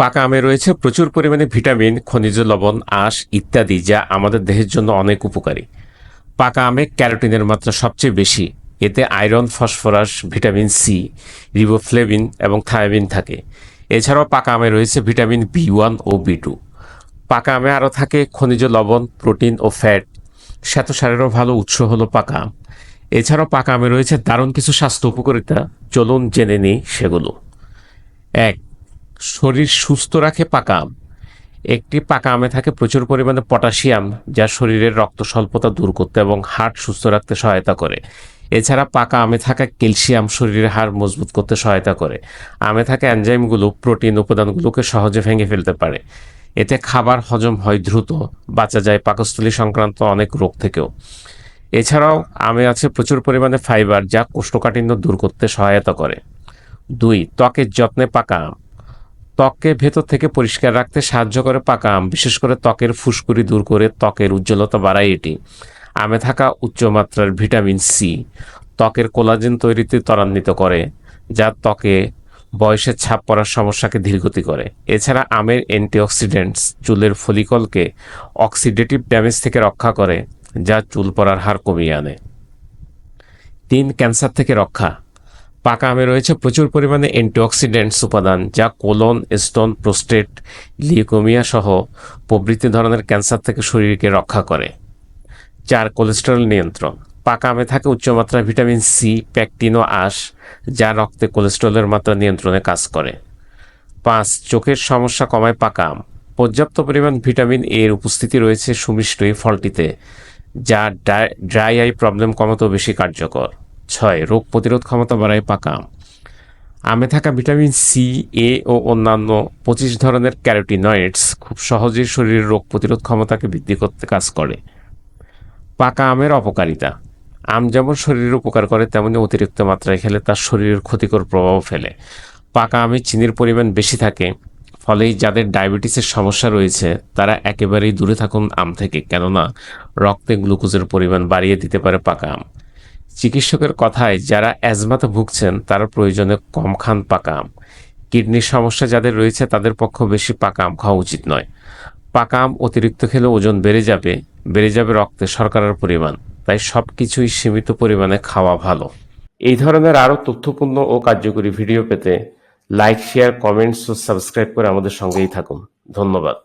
পাকা আমে রয়েছে প্রচুর পরিমাণে ভিটামিন, খনিজ লবণ, আঁশ ইত্যাদি, যা আমাদের দেহের জন্য অনেক উপকারী। পাকা আমে ক্যারোটিনের মাত্রা সবচেয়ে বেশি। এতে iron, phosphorus, vitamin C, riboflavin এবং থায়ামিন থাকে। এছাড়াও পাকা আমে রয়েছে ভিটামিন বি ওয়ান ও বি টু। পাকা আমে আরও থাকে খনিজ লবণ, প্রোটিন ও ফ্যাট। শ্বেতসারেরও ভালো উৎস হলো পাকা আম। এছাড়াও পাকা আমে রয়েছে দারুণ কিছু স্বাস্থ্য উপকারিতা। চলুন জেনে নিই সেগুলো। এক শরীর সুস্থ রাখে পাকা আম একটি পাকা আমে থাকে প্রচুর পরিমাণে পটাশিয়াম, যা শরীরের রক্ত স্বল্পতা দূর করতে এবং হার্ট সুস্থ রাখতে সহায়তা করে। এছাড়া পাকা আমে থাকা ক্যালসিয়াম শরীরের হাড় মজবুত করতে সহায়তা করে। আমে থাকা এনজাইমগুলো প্রোটিন উপাদানগুলোকে সহজে ভেঙে ফেলতে পারে। এতে খাবার হজম হয় দ্রুত, বাঁচা যায় পাকস্থলী সংক্রান্ত অনেক রোগ থেকেও। এছাড়াও আমে আছে প্রচুর পরিমাণে ফাইবার, যা কোষ্ঠকাঠিন্য দূর করতে সহায়তা করে। দুই, ত্বকের যত্নে পাকা আম ত্বককে ভেতর থেকে পরিষ্কার রাখতে সাহায্য করে পাকা আম, বিশেষ করে ত্বকের ফুসকুড়ি দূর করে ত্বকের উজ্জ্বলতা বাড়ায় এটি। আমে থাকা উচ্চমাত্রার ভিটামিন সি ত্বকের কোলাজেন তৈরিতে ত্বরান্বিত করে, যা ত্বকে বয়সের ছাপ পড়ার সমস্যাকে ধীরগতি করে। এছাড়া আমের অ্যান্টিঅক্সিডেন্টস চুলের ফলিকলকে অক্সিডেটিভ ড্যামেজ থেকে রক্ষা করে, যা চুল পড়ার হার কমিয়ে আনে। তিন, ক্যান্সার থেকে রক্ষা। পাকা আমে রয়েছে প্রচুর পরিমাণে অ্যান্টিঅক্সিডেন্টস উপাদান, যা কোলন স্টোন প্রোস্টেট, লিউকোমিয়া সহ প্রভৃতি ধরনের ক্যান্সার থেকে শরীরকে রক্ষা করে। চার, কোলেস্টেরল নিয়ন্ত্রণ। পাকা আমে থাকে উচ্চমাত্রার ভিটামিন সি, প্যাকটিন ও আঁশ, যা রক্তে কোলেস্টেরলের মাত্রা নিয়ন্ত্রণে কাজ করে। পাঁচ, চোখের সমস্যা কমায় পাকা আম। পর্যাপ্ত পরিমাণ ভিটামিন এর উপস্থিতি রয়েছে সুমিষ্ট এই ফলটিতে, যা ড্রাই আই প্রবলেম কমাতেও বেশি কার্যকর। ছয়, রোগ প্রতিরোধ ক্ষমতা বাড়ায় পাকা। আম থাকা ভিটামিন সি এ ও অন্যান্য পঁচিশ ধরনের ক্যারোটিনয়েডস খুব সহজেই শরীরের রোগ প্রতিরোধ ক্ষমতাকে বৃদ্ধি করতে কাজ করে। পাকা আমের অপকারিতা। আম যেমন শরীরের উপকার করে, তেমনি অতিরিক্ত মাত্রায় খেলে তার শরীরের ক্ষতিকর প্রভাব ফেলে। পাকা আমে চিনির পরিমাণ বেশি থাকে, ফলেই যাদের ডায়াবেটিসের সমস্যা রয়েছে, তারা একেবারেই দূরে থাকুন আম থেকে। কেননা, রক্তে গ্লুকোজের পরিমাণ বাড়িয়ে দিতে পারে পাকা আম। চিকিৎসকের কথায় যারা অ্যাজমাতে ভুগছেন, তারা প্রয়োজনে কম খান পাকা আম কিডনির সমস্যা যাদের রয়েছে, তাদের পক্ষ বেশি পাকা আম খাওয়া উচিত নয়। পাকা আম অতিরিক্ত খেলে ওজন বেড়ে যাবে বেড়ে যাবে রক্তে শর্করার পরিমাণ। তাই সব কিছুই সীমিত পরিমাণে খাওয়া ভালো। এই ধরনের আরও তথ্যপূর্ণ ও কার্যকরী ভিডিও পেতে লাইক, শেয়ার, কমেন্টস ও সাবস্ক্রাইব করে আমাদের সঙ্গেই থাকুন। ধন্যবাদ।